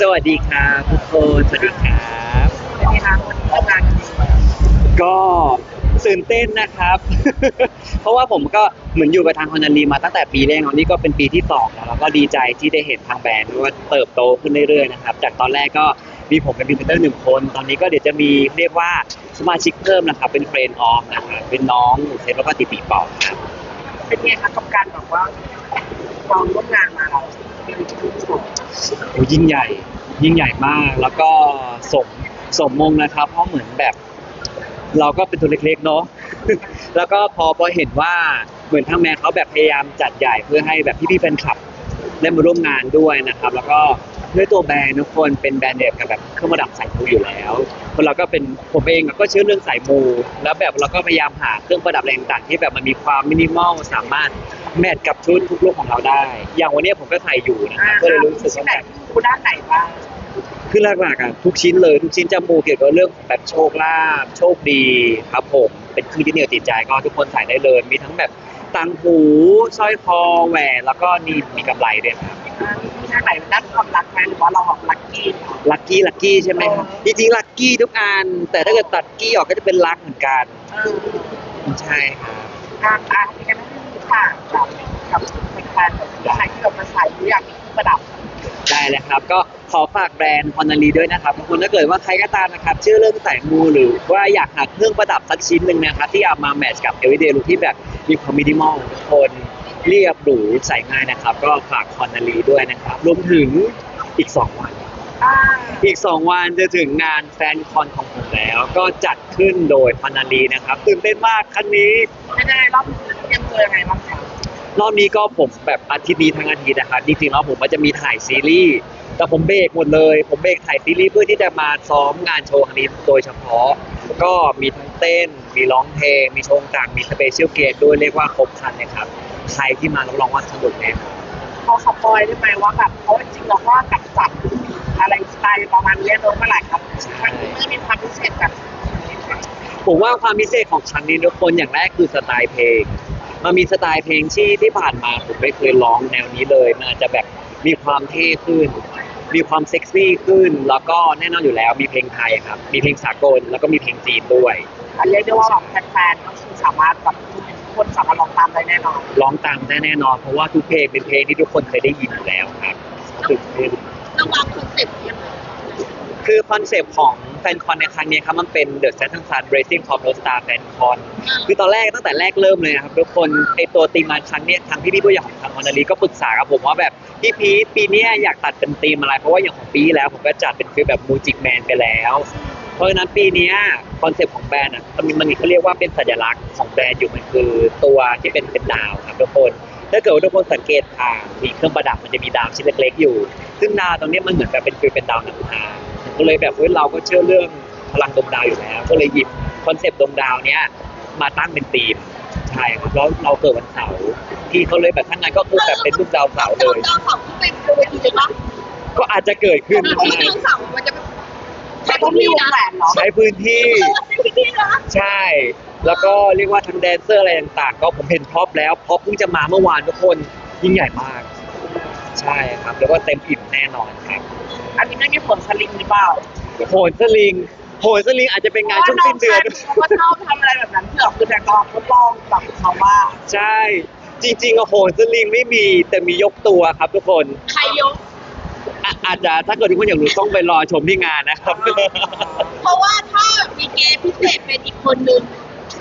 สวัสดีครับทุกคนสวัสดีครับเป็นไงคะวันนี้ทำงานกันดีก็ตื่นเต้นนะครับ เพราะว่าผมก็เหมือนอยู่กับทางฮอนนารีมาตั้งแต่ปีแรกเนาะนี่ก็เป็นปีที่สองแล้วแล้วก็ดีใจที่ได้เห็นทางแบรนด์ว่าเติบโตขึ้นเรื่อยๆนะครับ จากตอนแรกก็มีผมเป็นพรีเซนเตอร์หนึ่งคน ตอนนี้ก็เดี๋ยวจะมีเรียกว่าสมาชิกเพิ่มนะครับ เป็นเฟรนด์ออมนะครับ เป็นน้องเซฟแล้วก็ติติปอบครับ เป็นไงคะกับการแบบว่าลองร่วมงานมาเราเป็นทุกสุด โอ้ยิ่งใหญ่ ยิ่งใหญ่มาก แล้วก็สมสมมงนะครับ เพราะเหมือนแบบ เราก็เป็นตัวเล็กๆเนาะแล้วก็พอพอเห็นว่าเหมือนทางแมนเขาแบบพยายามจัดใหญ่เพื่อให้แบบพี่ๆแฟนคลับได้มาร่วมงานด้วยนะครับ แล้วก็ด้วยตัวแบรนด์ทุกคนเป็นแบรนด์เดียวกับแบบเครื่องประดับสายมูอยู่แล้วคนเราก็เป็นผมเองก็เชื่อเรื่องสายมู แล้วแบบเราก็พยายามหาเครื่องประดับอะไรต่างๆที่แบบมันมีความมินิมอลสามารถ แมทกับชุดทุกลุคของเราได้ อย่างวันนี้ผมก็ใส่อยู่นะครับก็เลยรู้สึกว่าไหนแบบคู่ด้านไหนบ้างคือหลักๆอะทุกชิ้นเลยทุกชิ้นจะมูเกี่ยวกับเรื่องแบบโชคลาภโชคดีครับผมเป็นคือที่เหนียวติดใจก็ทุกคนใส่ได้เลย มีทั้งแบบตังหูสร้อยคอแหวนแล้วก็นี่มีกำไรด้วยครับมีด้านไหนด้านความรักไหมหรือว่าเราแบบลัคกี้ลัคกี้ลัคกี้ใช่ไหมครับจริงๆลัคกี้ทุกอันแต่ถ้าเกิดตัดกี้ออกก็จะเป็นลักเหมือนกันเออใช่ครับการอาร์ ตมีกันที่ผ่านกับกับเป็นการแบบใครที่แบบมาใส่หรืออยากมีเครื่องประดับ ได้เลยครับ ก็ขอฝากแบรนด์ฮอนนารีด้วยนะครับทุกคนถ้าเกิดว่าใครก็ตามนะครับเชื่อเรื่องสายมูหรือว่าอยากหาเครื่องประดับสักชิ้นหนึ่งนะครับที่เอามาแมทช์กับ everyday look ที่แบบมีความมินิมอลทุกคนเรียบหรูใส่ง่ายนะครับ ก็ฝากฮอนนารีด้วยนะครับ รวมถึงอีก 2 วันอ่าอีก 2 วันจะถึงงานแฟนคอนของผมแล้ว ก็จัดขึ้นโดยฮอนนารีนะครับตื่นเต้นมากครั้งนี้เป็นยังไงรอบนี้ เตรียมตัวยังไงบ้างคะรอบนี้ก็ผมแบบอาทิตย์นี้ทั้งอาทิตย์นะครับจริงๆแล้วผมก็จะมีถ่ายซีรีส์แต่ผมเบรกหมดเลย ผมเบรกถ่ายซีรีส์เพื่อที่จะมาซ้อมงานโชว์ครั้งนี้โดยเฉพาะ ก็มีทั้งเต้น มีร้องเพลง มีโชว์ต่างมีสเปเชียลเกตด้วยเรียกว่าครบครันนะครับ ใครที่มารับรองว่าสนุกแน่นอนพอสปอยได้ไหมว่าแบบเพราะจริงๆเราก็กัดจัดอะไรสไตล์ประมาณนี้เนอะเมื่อไหร่ครับมันไม่มีความพิเศษแบบผมว่าความพิเศษของครั้งนี้ทุกคนอย่างแรกคือสไตล์เพลง มันมีสไตล์เพลงที่ที่ผ่านมาผมไม่เคยร้องแนวนี้เลยมันอาจจะแบบมีความเท่ขึ้น มีความเซ็กซี่ขึ้น แล้วก็แน่นอนอยู่แล้วมีเพลงไทยครับ มีเพลงสากลแล้วก็มีเพลงจีนด้วยอันเรียกได้ว่าแบบแฟนๆก็คือสามารถแบบทุกคนสามารถลองตามได้แน่นอนร้องตามได้แน่นอนเพราะว่าทุกเพลงเป็นเพลงที่ทุกคนเคยได้ยินอยู่แล้วครับตื่นเต้นระวังคอนเซ็ปต์ยังไงคือคอนเซปต์ของ แฟนคอนในครั้งนี้ครับมันเป็น The Saturn Sun Racing Top Road Star Fan Con คือตอนแรกตั้งแต่แรกเริ่มเลยนะครับทุกคนไอตัวตีมงานครั้งเนี้ยทางพี่พี่ผู้ใหญ่ของทางฮอนารีก็ปรึกษากับผมว่าแบบพี่พีปีนี้อยากตัดเป็นธีมอะไรเพราะว่าอย่างของปีแล้วผมก็จัดเป็นฟีลแบบมูจิกแมนไปแล้ว เพราะฉะนั้นปีนี้คอนเซปต์ของแบรนด์อะมันมันเขาเรียกว่าเป็นสัญลักษณ์ของแบรนด์อยู่มันคือตัวที่เป็นเป็นดาวครับทุกคนถ้าเกิดว่าทุกคนสังเกตอ่ามีเครื่องประดับมันจะมีดาวชิ้นเล็กๆอยู่ ซึ่งดาวตรงนี้มันเหมือนแบบเป็นฟีลเป็นดาวนำทาง ผมก็เลยแบบเฮ้ยเราก็เชื่อเรื่องพลังดวงดาวอยู่แล้ว ก็เลยหยิบคอนเซปต์ดวงดาวเนี้ยมาตั้งเป็นธีมใช่ครับแล้วเราเกิดวันเสาร์ที่เขาเลยแบบทั้างนั้นก็คือแบบเป็นรูปดาวเสาร์เลยดาวเสาร์ที่เป็นเวทีเลยปะก็อาจจะเกิดขึ้นที่ได้ดาวเสาร์มันจะเป็นแต่ต้องมีวงแหวนเนาะใช้พื้นที่ที่ที่นะใช่ แล้วก็เรียกว่าทั้งแดนเซอร์อะไรต่างๆ ก็ผมเห็นพร็อพแล้วพร็อพเพิ่งจะมาเมื่อวานทุกคนยิ่งใหญ่มาก ใช่ครับ แล้วก็เต็มอิ่มแน่นอนครับ อันนี้ไม่มีผลสลิงหรือเปล่าโหนสลิง โหนสลิงอาจจะเป็นงานช่วงสิ้นเดือน เพราะว่าชอบทำอะไรแบบนั้นเผื่อคือแต่ลองทดลองแบบเขาว่า ใช่ จริงๆอะโหนสลิงไม่มีแต่มียกตัวครับทุกคนใครยก อะอาจจะถ้าเกิดทุกคนอยากรู้ต้องไปรอชมที่งานนะครับ เพราะว่าถ้ามีเกมพิเศษเป็นอีกคนนึง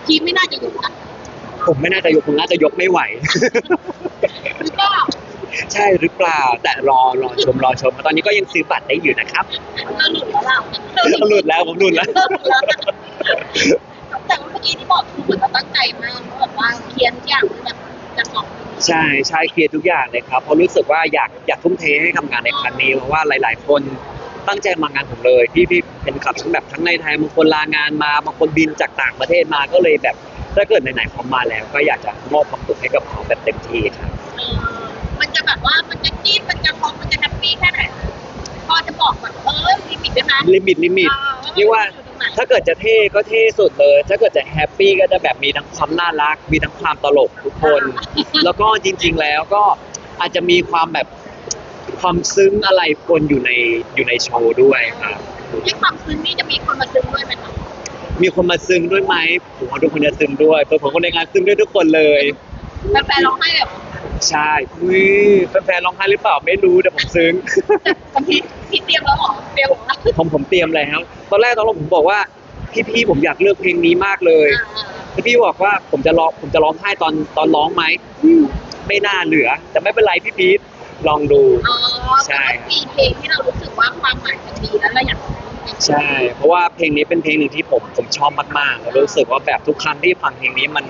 ทีมไม่น่าจะอยู่นะผมไม่น่าจะยกผมน่าจะยกไม่ไหว หรือเปล่า ใช่หรือเปล่า แต่รอรอชมรอชมตอนนี้ก็ยังซื้อบัตรได้อยู่นะครับเราหลุดแล้วล่ะหลุดแล้วผมหลุดแล้วแต่ว่าเมื่อกี้ที่บอกคือเหมือนเราตั้งใจมากเพราะแบบว่าเคลียร์ทุกอย่างคือแบบจะบอกใช่ใช่เคลียร์ทุกอย่างเลยครับเพราะรู้สึกว่าอยากอยากทุ่มเทให้ทำงานในครั้งนี้เพราะว่าหลาย ๆ คนตั้งใจมางานผมเลยพี่พี่เป็นขับทั้งแบบทั้งในไทยบางคนลางานมาบางคนบินจากต่างประเทศมาก็เลยแบบถ้าเกิดไหนๆเขามาแล้ว ก็อยากจะมอบความสุขให้กับเขาแบบเต็มที่ครับเออมัน จะแบบว่ามันจะจี๊ดมันจะพอมันจะแฮปปี้แค่ไหนพอจะบอกแบบเออลิมิตได้ไหมลิมิตลิมิตเรียกว่าถ้าเกิดจะเท่ก็เท่สุดเลย ถ้าเกิดจะแฮปปี้ก็จะแบบมีทั้งความน่ารัก มีทั้งความตลกทุกคน แล้วก็จริง ๆ แล้วก็อาจจะมีความแบบความซึ้งอะไรปนอยู่ในอยู่ในโชว์ด้วยครับที่ความซึ้งนี่จะมีคนมาซึ้งด้วยไหมคะมีคนมาซึ้งด้วยไหมผมว่าทุกคนจะซึ้งด้วยเพื่อนผมคนในงานซึ้งด้วยทุกคนเลยแฟนๆร้องไห้แบบ ใช่อุ้ยแฟนๆร้องไห้หรือเปล่าไม่รู้แต่ผมซึ้ง แต่พี่พี่เตรียมแล้วเหรอเตรียมเหรอผมผมเตรียมแล้วตอนแรกตอนแรกผมบอกว่าพี่พี่ๆผมอยากเลือกเพลงนี้มากเลยอ่าพี่พี่บอกว่าผมจะร้องผมจะร้องไห้ตอนตอนร้องไหมอืมไม่น่าเหลือ แต่ไม่เป็นไรพี่พีทลองดู อ๋อใช่ใช่มีเพลงที่เรารู้สึกว่าความหมายมันดีแล้วเราอยากใช่ เพราะว่าเพลงนี้เป็นเพลงหนึ่งที่ผมผมชอบมากๆแล้วรู้สึกว่าแบบทุกครั้งที่ฟังเพลงนี้มัน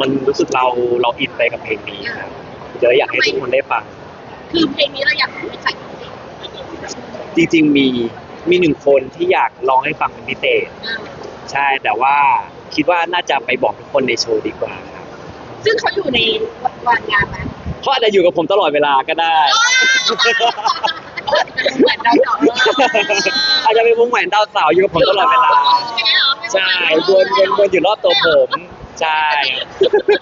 มันรู้สึกเราเราอินไปกับเพลงนี้ครับเดี๋ยวอยากให้ทุกคนได้ฟังคือเพลงนี้เราอยากให้ใส่จริงจริงๆมีมีหนึ่งคนที่อยากร้องให้ฟังเป็นพิเศษๆอ่าใช่แต่ว่าคิดว่าน่าจะไปบอกทุกคนในโชว์ดีกว่าครับซึ่งเขาอยู่ในวันงานไหมเขาอาจจะอยู่กับผมตลอดเวลาก็ได้เหมือนเราเนาะอาจจะเป็นวงแหวนดาวเสาวอยู่กับผมตลอดเวลาใช่วนวนวนอยู่รอบตัวผม ใช่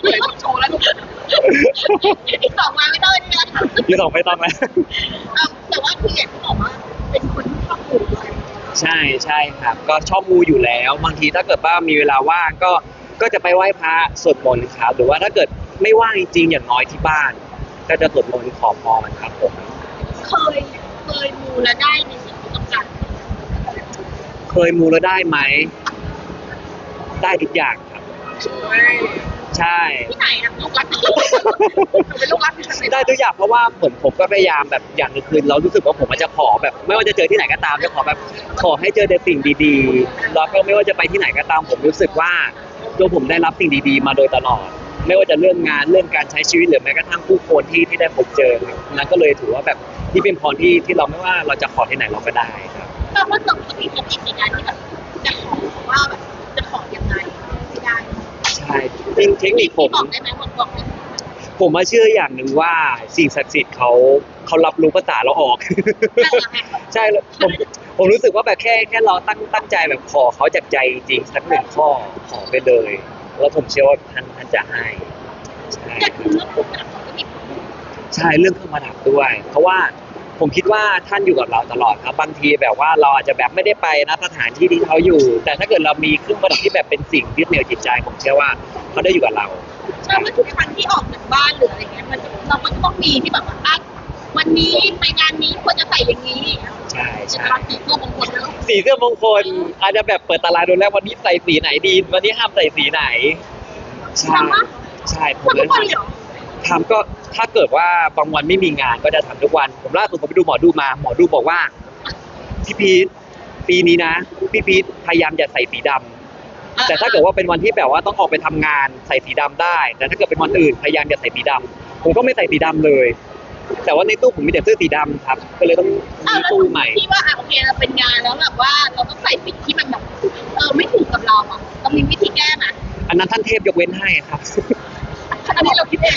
เลยต้องโชว์แล้วลูกอีกสองวันไม่ได้นี่นะยี่สองไม่ต้องแล้วแต่ว่าคืออย่างที่บอกว่าเป็นคนที่ชอบปลูกด้วย ใช่ใช่ครับ ก็ชอบมูอยู่แล้ว บางทีถ้าเกิดว่ามีเวลาว่างก็ก็จะไปไหว้พระสวดมนต์ครับหรือว่าถ้าเกิดไม่ว่างจริงๆอย่างน้อยที่บ้าน ก็จะสวดมนต์ขอพรครับผม เคยเคยมูแล้วได้ในสิ่งที่ต้องการ เคยมูแล้วได้ไหม ได้ทุกอย่างครับ ใช่ ที่ไหนนะลูกรักเป็นลูกรักที่ฉันได้ทุกอย่างเพราะว่าเหมือนผมก็พยายามแบบอย่างหนึงคือเรารู้สึกว่าผมมันจะขอแบบ ไม่ว่าจะเจอที่ไหนก็ตามจะขอแบบขอให้เจอแต่สิ่งดีๆแล้วก็ไม่ว่าจะไปที่ไหนก็ตามผมรู้สึกว่าตัวผมได้รับสิ่งดีๆ มาโดยตลอด ไม่ว่าจะเรื่องงานเรื่องการใช้ชีวิตหรือแม้กระทั่งผู้คนที่ที่ได้พบเจอครับนั้นก็เลยถือว่าแบบที่เป็นพรที่ที่เราไม่ว่าเราจะขอที่ไหนเราก็ได้ครับ แต่ว่าเราก็มีเทคนิคในการที่แบบจะขอว่าแบบจะขอยังไงไม่ได้ ใช่จริงเทคนิคผม บอกได้ไหมบอกบอกได้ไหมผมมาเชื่ออย่างหนึ่งว่าสิ่งศักดิ์สิทธิ์เขาเขารับรู้ภาษาเราออกใช่แล้วผมผมรู้สึกว่าแบบแค่แค่เราตั้งตั้งใจแบบขอเขาจากใจจริงๆสักหนึ่งข้อขอไปเลย แล้วผมเชื่อว่าท่านท่านจะให้ใช่แต่คือเรื่องของการขอก็มีใช่เรื่องเครื่องประดับด้วย เพราะว่า ผมคิดว่าท่านอยู่กับเราตลอดครับบางทีแบบว่าเราอาจจะแบบไม่ได้ไปนะสถานที่ที่เขาอยู่ แต่ถ้าเกิดเรามีเครื่องประดับที่แบบเป็นสิ่งยึดเหนี่ยวจิตใจผมเชื่อว่าเขาได้อยู่กับเราใช่ว่าทุกครั้งที่ออกจากบ้านหรืออะไรเงี้ยมันจะเราก็ต้องมีที่แบบว่าอะวันนี้ไปงานนี้ควรจะใส่อย่างนี้ใช่จะใช่ทำสีเพื่อมงคลแล้วสีเสื้อมงคลอาจจะแบบเปิดตารางดูแล้ววันนี้ใส่สีไหนดี วันนี้ห้ามใส่สีไหน ใช่ทำปะใช่ผมทำเลทุย กวันเลยเหรอทำก็ถ้าเกิดว่าบางวันไม่มีงานก็จะทำทุกวัน ผมล่าสุดผมไปดูหมอดูมาหมอดูบอกว่าพี่พีทปีนี้นะพี่พีทพยายามอย่าใส่สีดำแต่ถ้าเกิดว่าเป็นวันที่แบบว่าต้องออกไปทำงานใส่สีดำได้ แต่ถ้าเกิดเป็นวันอื่นพยายามอย่าใส่สีดำผมก็ไม่ใส่สีดำเลย แต่ว่าในตู้ผมมีแต่เสื้อสีดำครับ ก็เลยต้องอ้าวมีแล้วตู้ใหม่ที่ว่าอะโอเคเราเป็นงานแล้วแบบว่าเราต้องใส่สีที่มันแบบเออไม่ถูกกับเราอะต้องมีวิธีแก้ไหมอันนั้นท่านเทพยกเว้นให้ครับ อันนี้เราคิดเอง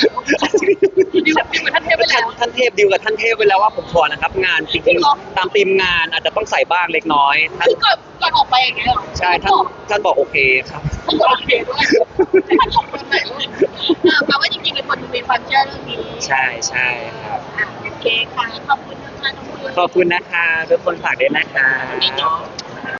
ดิวดิวเหมือนท่านเทพไปแล้ว ท่านเทพดีลกับท่านเทพไว้แล้วว่าผมขอนะครับ งานจริงๆตามธีมงานอาจจะต้องใส่บ้างเล็กน้อยท่านคือก่อนก่อนออกไปอย่างเงี้ยเหรอใช่ท่านท่านบอกโอเคครับ ท่านบอกโอเคด้วยท่านบอกคนไหนลูกเออแปลว่าจริงๆเป็นคนมีความเชื่อเรื่องนี้ใช่ใช่ครับอะโอเคค่ะขอบคุณมากๆน้องคุณ ขอบคุณนะคะทุกคนฝากด้วยนะคะ นี่เนาะ